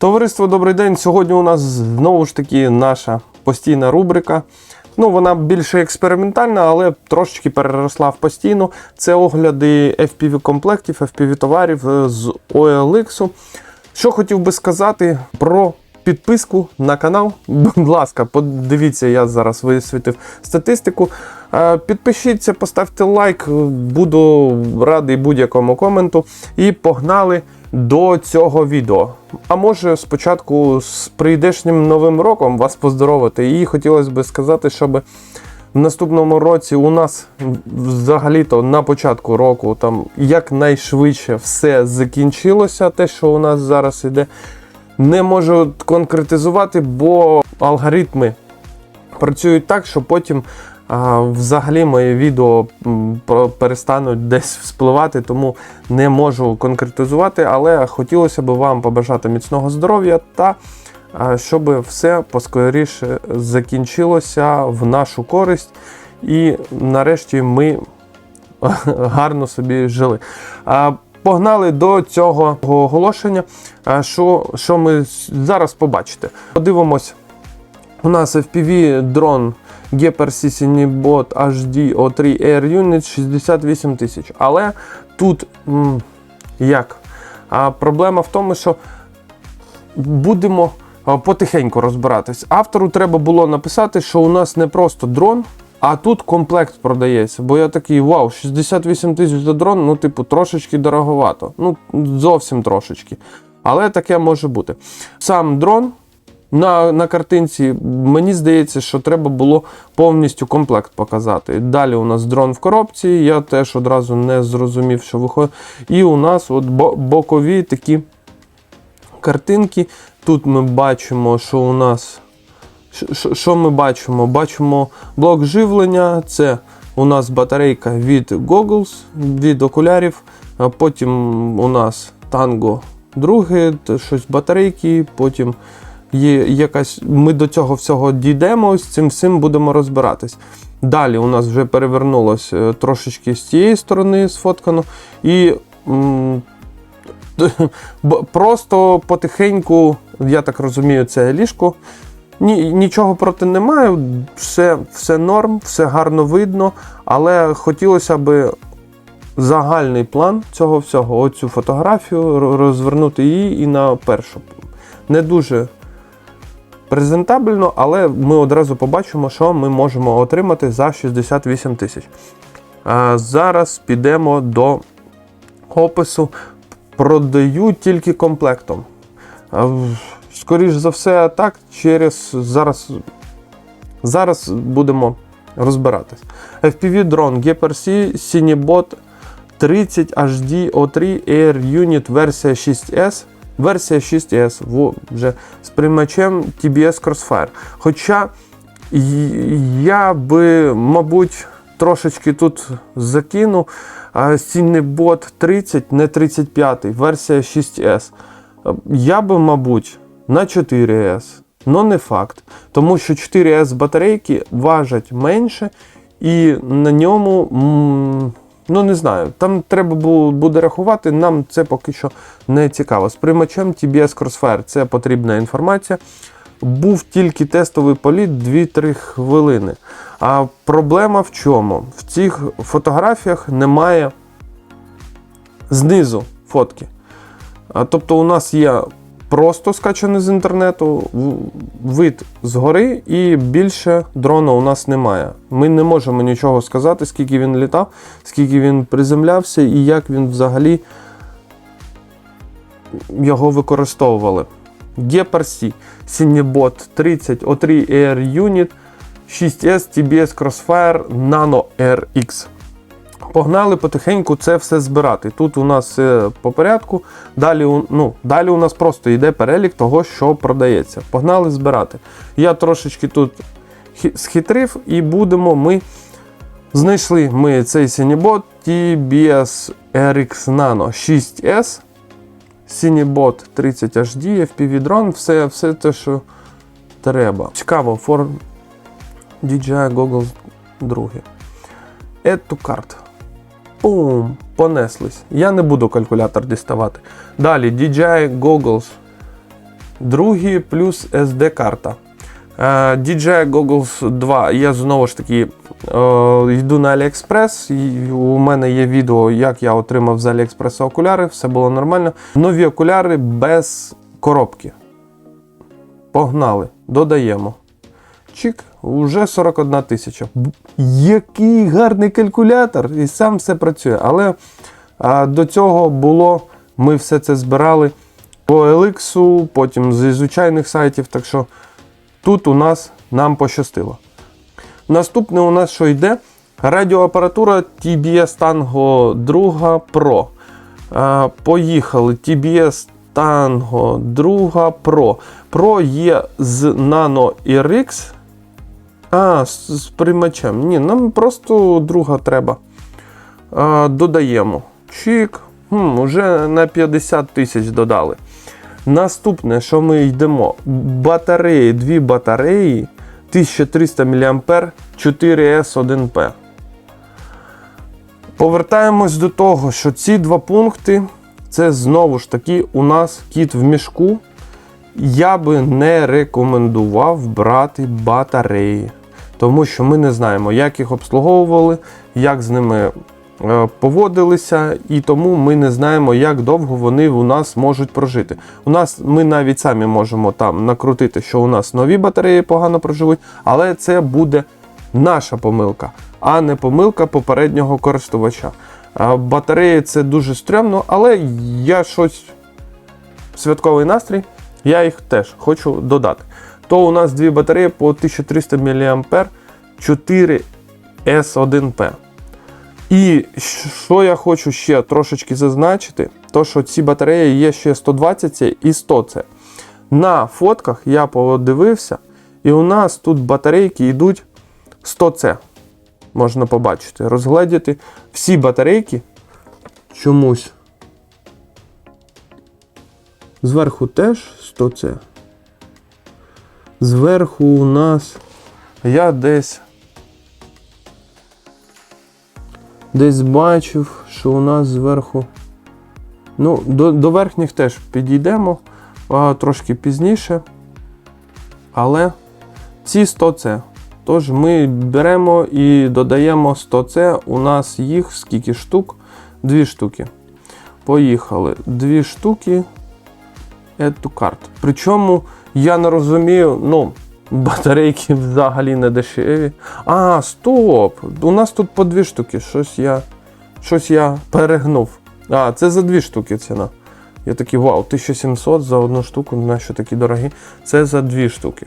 Товариство, добрий день. Сьогодні у нас знову ж таки наша постійна рубрика. Ну, вона більше експериментальна, але трошечки переросла в постійну. Це огляди FPV комплектів, FPV товарів е, з OLX. Що хотів би сказати про підписку на канал. Будь ласка, подивіться, я зараз висвітив статистику. Е, Підпишіться, поставте лайк, буду радий будь-якому коменту. І погнали до цього відео. А може спочатку з прийдешнім новим роком вас поздоровити. І хотілося б сказати, щоб в наступному році у нас взагалі-то на початку року там якнайшвидше все закінчилося, те, що у нас зараз іде. Не можу конкретизувати, бо алгоритми працюють так, що потім а, взагалі мої відео перестануть десь вспливати, тому не можу конкретизувати, але хотілося б вам побажати міцного здоров'я та щоб все поскоріше закінчилося в нашу користь. І нарешті ми гарно собі жили. Погнали до цього оголошення. Що, що ми зараз побачите? Подивимось. У нас FPV дрон Gepard Cinebot HD O3 Air Unit 68 тисяч. Але тут м, як? А, проблема в тому, що будемо потихеньку розбиратись. Автору треба було написати, що у нас не просто дрон, а тут комплект продається. Бо я такий, вау, 68 тисяч за дрон, ну, типу, трошечки дороговато. Ну, зовсім трошечки. Але таке може бути. Сам дрон. На, на картинці мені здається, що треба було повністю комплект показати. Далі у нас дрон в коробці, я теж одразу не зрозумів, що виходить. І у нас от бокові такі картинки. Тут ми бачимо, що у нас. Що- ми бачимо? Бачимо блок живлення, це у нас батарейка від Goggles, від окулярів. Потім у нас танго друге, щось батарейки, потім є якась. Ми до цього всього дійдемо, з цим всім будемо розбиратись. Далі у нас вже перевернулось е, трошечки з цієї сторони сфоткано. І просто потихеньку, я так розумію, це ліжко. Ні, нічого проти немає, все, все норм, все гарно видно, але хотілося б загальний план цього всього, оцю фотографію, розвернути її і на першу. Не дуже презентабельно, але ми одразу побачимо, що ми можемо отримати за 68 тисяч. Зараз підемо до опису. Продаю тільки комплектом. Скоріш за все, так, через зараз, зараз будемо розбиратись. FPV дрон GPRC Cinebot 30 HD O3 Air Unit версія 6S. Версія 6S во, вже з приймачем TBS Crossfire. Хоча я би, мабуть, трошечки тут закину. Cinebot 30, не 35, версія 6S. Я би, мабуть, на 4S, але не факт. Тому що 4S батарейки важать менше, і на ньому, ну не знаю, там треба буде рахувати, нам це поки що не цікаво. З приймачем TBS Crossfire це потрібна інформація. Був тільки тестовий політ 2-3 хвилини. А проблема в чому? В цих фотографіях немає знизу фотки. Тобто у нас є просто скачаний з інтернету, вид згори, і більше дрона у нас немає. Ми не можемо нічого сказати, скільки він літав, скільки він приземлявся і як він взагалі його використовували. Gepard Cinebot 30 O3 Air Unit 6S TBS Crossfire Nano RX. Погнали потихеньку це все збирати. Тут у нас по порядку. Далі, ну, далі у нас просто йде перелік того, що продається. Погнали збирати. Я трошечки тут схитрив і будемо ми. Знайшли ми цей Cinebot TBS RX Nano 6S. Cinebot 30 HD, FPV дрон, все, все те, що треба. Цікаво, for DJI Goggles 2. Add to. Пум, понеслись. Я не буду калькулятор діставати. Далі DJI Goggles другий плюс SD-карта. Е, DJI Goggles 2. Я знову ж таки е, йду на AliExpress. У мене є відео, як я отримав з AliExpress окуляри, все було нормально. Нові окуляри без коробки. Погнали, додаємо. Чик, уже 41 тисяча. Який гарний калькулятор! І сам все працює. Але а, до цього було, ми все це збирали по Elix, потім зі звичайних сайтів. Так що тут у нас нам пощастило. Наступне у нас що йде? Радіоапаратура TBS Tango 2 Pro. А, поїхали. TBS Tango 2 Pro. Pro є з Nano RX. А, з, приймачем. Ні, нам просто друга треба. А, додаємо. Чик. Хм, уже на 50 тисяч додали. Наступне, що ми йдемо? Батареї, дві батареї 1300 мА 4S1P. Повертаємось до того, що ці два пункти це знову ж таки у нас кіт в мішку. Я би не рекомендував брати батареї, тому що ми не знаємо, як їх обслуговували, як з ними е, поводилися, і тому ми не знаємо, як довго вони у нас можуть прожити. У нас ми навіть самі можемо там накрутити, що у нас нові батареї погано проживуть, але це буде наша помилка, а не помилка попереднього користувача. Батареї це дуже стрьомно, але я щось святковий настрій, я їх теж хочу додати. То у нас дві батареї по 1300 мА 4S1P. І що я хочу ще трошечки зазначити, то що ці батареї є ще 120 і 100 c На фотках я подивився, і у нас тут батарейки йдуть 100 c Можна побачити, розгледіти всі батарейки чомусь. Зверху теж 100 c Зверху у нас я десь десь бачив, що у нас зверху. Ну, до, до верхніх теж підійдемо а, трошки пізніше. Але ці 100 c Тож ми беремо і додаємо 100 c У нас їх скільки штук? Дві штуки. Поїхали. Дві штуки. To cart. Причому я не розумію, ну, батарейки взагалі не дешеві. А, стоп! У нас тут по дві штуки. Щось я щось я перегнув. А, це за дві штуки ціна. Я такий, вау, 1700 за одну штуку, на що такі дорогі. Це за дві штуки.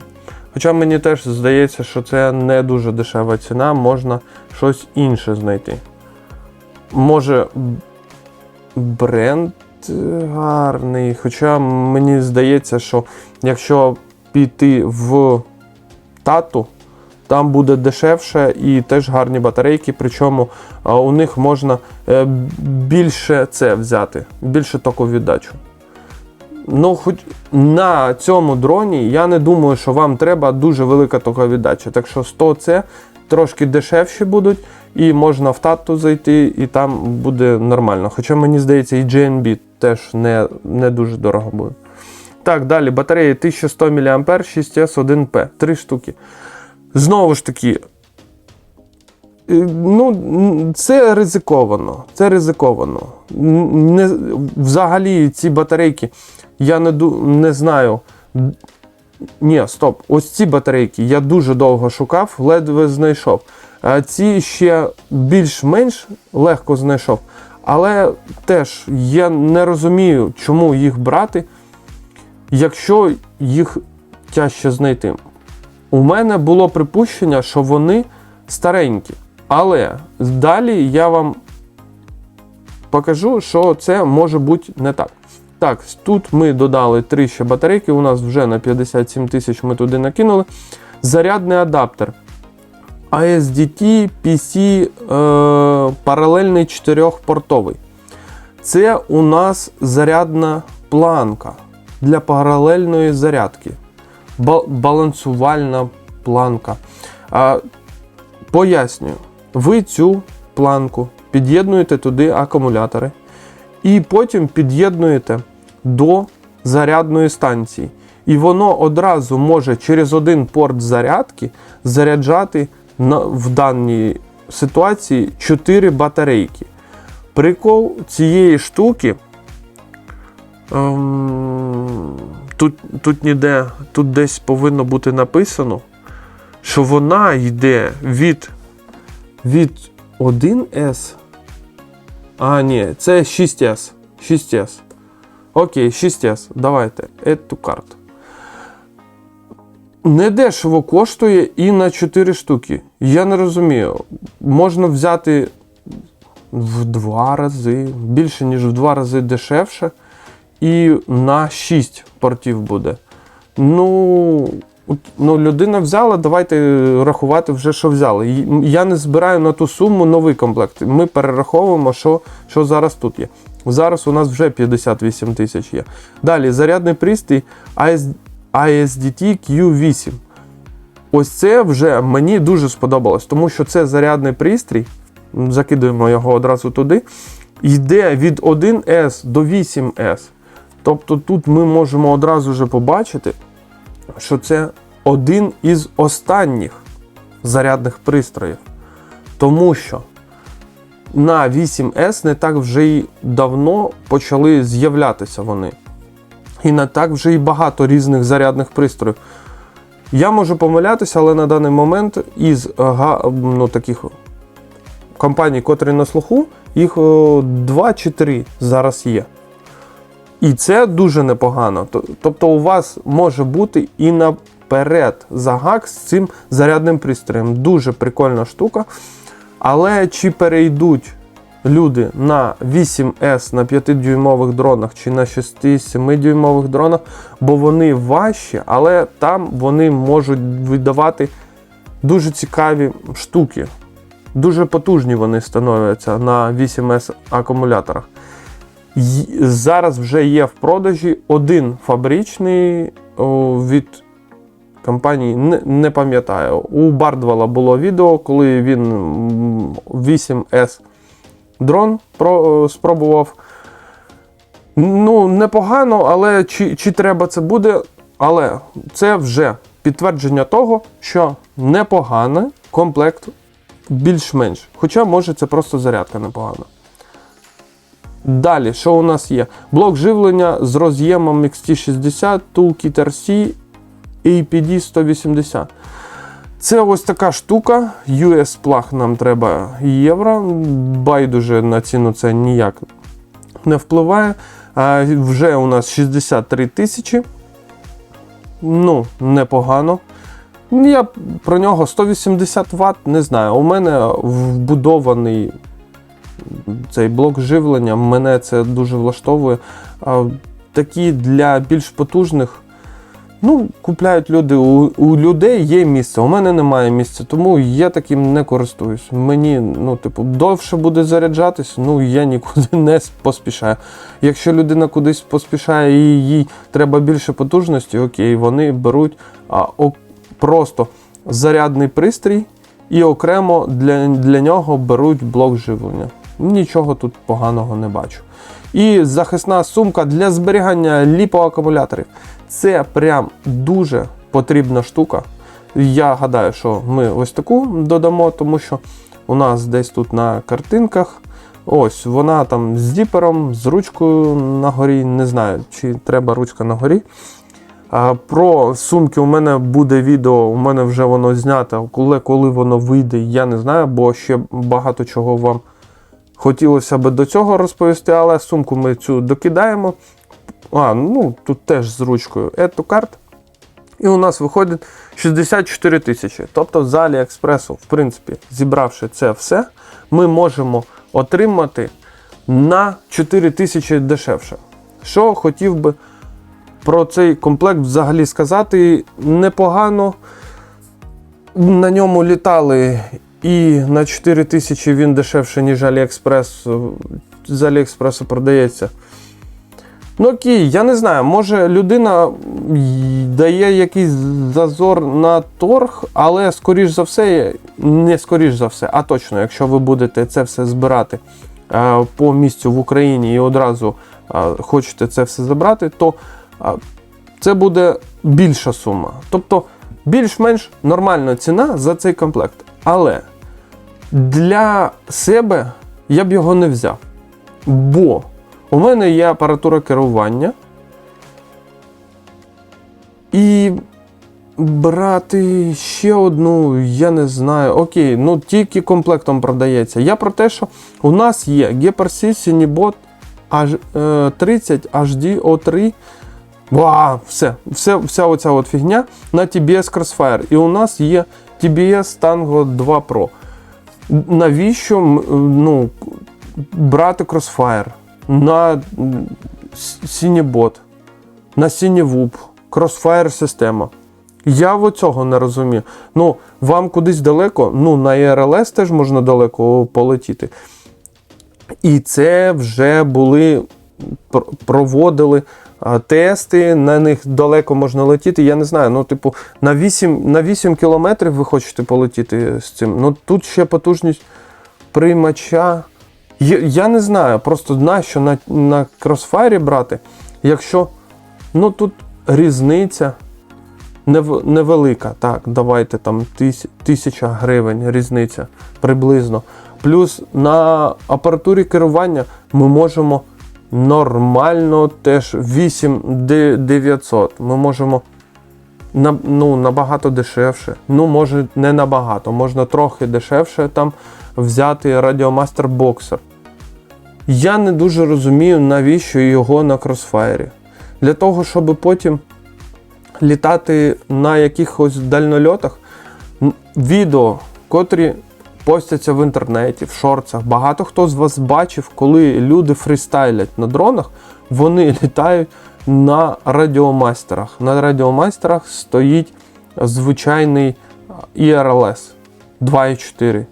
Хоча мені теж здається, що це не дуже дешева ціна, можна щось інше знайти. Може, бренд гарний. Хоча мені здається, що якщо піти в тату, там буде дешевше і теж гарні батарейки, причому у них можна е, більше це взяти, більше току віддачу. Ну, хоч на цьому дроні я не думаю, що вам треба дуже велика токова віддача. Так що 100 це трошки дешевші будуть, і можна в тату зайти, і там буде нормально. Хоча мені здається, і GNB теж не, не дуже дорого буде. Так, далі батареї 1100 мА 6S1P, 3 штуки. Знову ж таки, е, ну, це ризиковано. Це ризиковано. Не, взагалі ці батарейки, я не, не знаю. Ні, стоп, ось ці батарейки я дуже довго шукав, ледве знайшов. А ці ще більш-менш легко знайшов. Але теж я не розумію, чому їх брати, якщо їх тяжче знайти. У мене було припущення, що вони старенькі. Але далі я вам покажу, що це може бути не так. Так, тут ми додали три ще батарейки, у нас вже на 57 тисяч ми туди накинули. Зарядний адаптер. ASDT PC е, паралельний 4-портовий. Це у нас зарядна планка для паралельної зарядки. Ба- балансувальна планка. А, пояснюю, ви цю планку під'єднуєте туди акумулятори і потім під'єднуєте до зарядної станції. І воно одразу може через один порт зарядки заряджати в даній ситуації 4 батарейки. Прикол цієї штуки. Ем, тут, тут ніде, тут десь повинно бути написано, що вона йде від, від 1С. А, ні, це 6С. 6С. Окей, 6С. Давайте. Add to cart. Недешево коштує і на 4 штуки. Я не розумію. Можна взяти в два рази, більше, ніж в два рази дешевше. І на 6 портів буде. Ну, ну, людина взяла, давайте рахувати вже, що взяли. Я не збираю на ту суму новий комплект. Ми перераховуємо, що, що зараз тут є. Зараз у нас вже 58 тисяч є. Далі зарядний пристрій AS, ASDT Q8. Ось це вже мені дуже сподобалось, тому що це зарядний пристрій. Закидуємо його одразу туди. Йде від 1С до 8С. Тобто тут ми можемо одразу вже побачити, що це один із останніх зарядних пристроїв. Тому що на 8С не так вже й давно почали з'являтися вони. І не так вже й багато різних зарядних пристроїв. Я можу помилятися, але на даний момент із ну, таких компаній, котрі на слуху, їх о, 2 чи 3 зараз є. І це дуже непогано. Тобто у вас може бути і наперед загак з цим зарядним пристроєм. Дуже прикольна штука. Але чи перейдуть люди на 8С на 5-дюймових дронах чи на 6-7-дюймових дронах, бо вони важчі, але там вони можуть видавати дуже цікаві штуки. Дуже потужні вони становляться на 8С акумуляторах. Зараз вже є в продажі один фабричний від компанії, не, пам'ятаю. У Бардвала було відео, коли він 8S дрон про, спробував. Ну, непогано, але чи, чи треба це буде? Але це вже підтвердження того, що непоганий комплект більш-менш. Хоча, може, це просто зарядка непогана. Далі, що у нас є? Блок живлення з роз'ємом XT60, Toolkit RC, APD 180. Це ось така штука. US плаг нам треба євро. Байдуже на ціну це ніяк не впливає. А, вже у нас 63 тисячі. Ну, непогано. Я про нього 180 Вт, не знаю. У мене вбудований цей блок живлення, мене це дуже влаштовує. Такі для більш потужних. Ну, купляють люди. У, у людей є місце, у мене немає місця, тому я таким не користуюсь. Мені, ну, типу, довше буде заряджатись, ну я нікуди не поспішаю. Якщо людина кудись поспішає і їй треба більше потужності, окей, вони беруть а, о, просто зарядний пристрій і окремо для, для нього беруть блок живлення. Нічого тут поганого не бачу. І захисна сумка для зберігання ліпоакумуляторів. Це прям дуже потрібна штука. Я гадаю, що ми ось таку додамо, тому що у нас десь тут на картинках. Ось вона там з діпером, з ручкою на горі. Не знаю, чи треба ручка на горі. Про сумки у мене буде відео, у мене вже воно знято. Коли, коли воно вийде, я не знаю, бо ще багато чого вам хотілося би до цього розповісти, але сумку ми цю докидаємо. А, ну тут теж з ручкою Add to. І у нас виходить 64 тисячі. Тобто з Аліекспресу, в принципі, зібравши це все, ми можемо отримати на 4 тисячі дешевше. Що хотів би про цей комплект взагалі сказати, непогано. На ньому літали і на 4 тисячі він дешевше, ніж Аліекспрес. З Аліекспресу продається. Ну окей, я не знаю, може людина дає якийсь зазор на торг, але скоріш за все, не скоріш за все, а точно, якщо ви будете це все збирати е, по місцю в Україні і одразу е, хочете це все забрати, то е, це буде більша сума. Тобто більш-менш нормальна ціна за цей комплект. Але для себе я б його не взяв. Бо у мене є апаратура керування. І брати ще одну, я не знаю. Окей, ну тільки комплектом продається. Я про те, що у нас є GPRC Cinebot H, е, 30 HD O3. Ва, все, все, вся оця от фігня на TBS Crossfire. І у нас є TBS Tango 2 Pro. Навіщо ну, брати Crossfire на Cinebot, на Cinewhoop, Crossfire система? Я цього не розумію. Ну, вам кудись далеко, ну, на ERLS теж можна далеко полетіти. І це вже були, проводили тести, на них далеко можна летіти. Я не знаю, ну, типу, на 8, на 8 кілометрів ви хочете полетіти з цим. Ну, тут ще потужність приймача. Я, не знаю, просто нащо на, на кросфайрі брати, якщо ну, тут різниця нев, невелика. Так, давайте там тис, тисяча гривень різниця приблизно. Плюс на апаратурі керування ми можемо нормально теж 8900. Ми можемо на, ну, набагато дешевше. Ну, може, не набагато, можна трохи дешевше там взяти Radiomaster Boxer. Я не дуже розумію, навіщо його на кросфайрі. Для того, щоб потім літати на якихось дальнольотах, відео, котрі постяться в інтернеті, в шорцах. Багато хто з вас бачив, коли люди фрістайлять на дронах, вони літають на радіомайстерах. На радіомайстерах стоїть звичайний IRLS 2.4.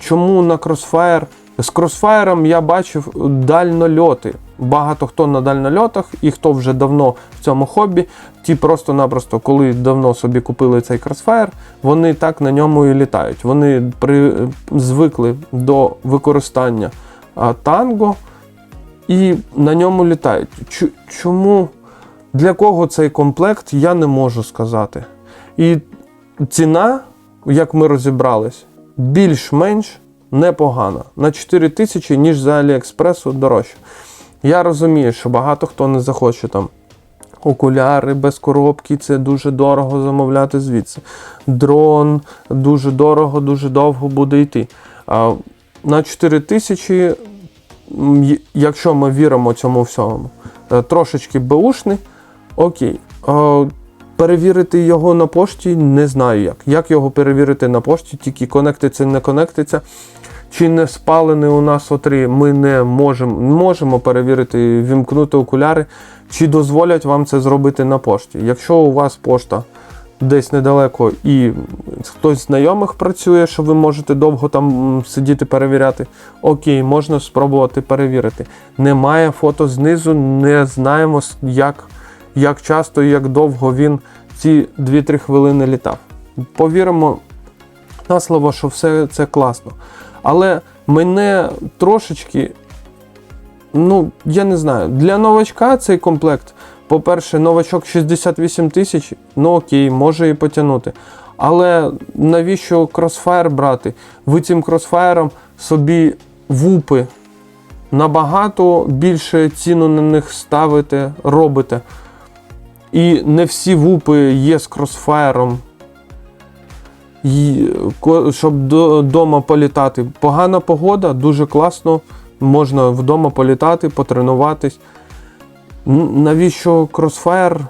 Чому на Crossfire? З Crossfire я бачив дальнольоти. Багато хто на дальнольотах, і хто вже давно в цьому хобі, ті просто-напросто, коли давно собі купили цей Crossfire, вони так на ньому і літають. Вони при, звикли до використання а, танго і на ньому літають. Чу- Чому? Для кого цей комплект, я не можу сказати. І ціна, як ми розібрались, більш-менш непогана. На 4 тисячі, ніж за Аліекспресу дорожче. Я розумію, що багато хто не захоче там окуляри без коробки, це дуже дорого замовляти звідси. Дрон дуже дорого, дуже довго буде йти. А на 4 тисячі, якщо ми віримо цьому всьому, е, трошечки беушний, окей. Перевірити його на пошті не знаю як. Як його перевірити на пошті, тільки конектиться, не конектиться. Чи не спалений у нас О3, ми не можемо можемо перевірити, вімкнути окуляри, чи дозволять вам це зробити на пошті. Якщо у вас пошта десь недалеко і хтось з знайомих працює, що ви можете довго там сидіти перевіряти, окей, можна спробувати перевірити. Немає фото знизу, не знаємо, як, як часто і як довго він ці 2-3 хвилини літав. Повіримо на слово, що все це класно. Але мене трошечки, ну, я не знаю, для новачка цей комплект, по-перше, новачок 68 тисяч, ну окей, може і потягнути. Але навіщо кросфайр брати? Ви цим кросфайром собі вупи набагато більше ціну на них ставите, робите. І не всі вупи є з кросфайром і, щоб до, дома політати. Погана погода, дуже класно. Можна вдома політати, потренуватись. Навіщо кросфайр?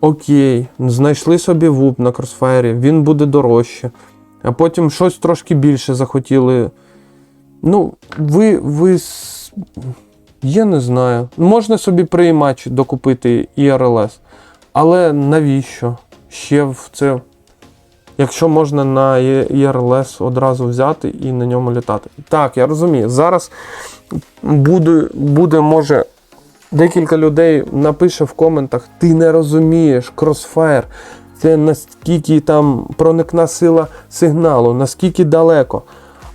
Окей, знайшли собі вуп на кросфайрі, він буде дорожче. А потім щось трошки більше захотіли. Ну, ви. ви я не знаю. Можна собі приймач докупити IRLS. Але навіщо? Ще в це якщо можна на ERLS одразу взяти і на ньому літати. Так, я розумію. Зараз буде, буде може, декілька людей напише в коментах: ти не розумієш, Crossfire, це наскільки там проникна сила сигналу, наскільки далеко.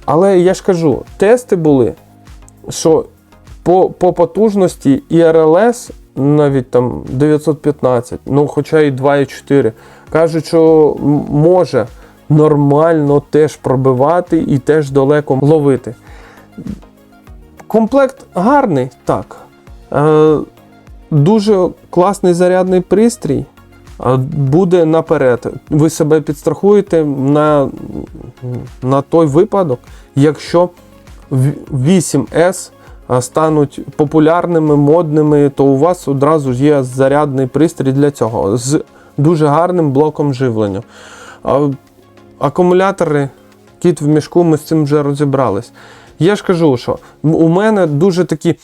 Але я ж кажу, тести були, що по, по потужності IRLS навіть там 915, ну хоча і 2,4. Кажуть, що може нормально теж пробивати і теж далеко ловити. Комплект гарний, так. Е, дуже класний зарядний пристрій. Буде наперед. Ви себе підстрахуєте на, на той випадок, якщо 8S а, стануть популярними, модними, то у вас одразу є зарядний пристрій для цього з дуже гарним блоком живлення. Акумулятори, кіт в мішку, ми з цим вже розібрались. Я ж кажу, що у мене дуже такі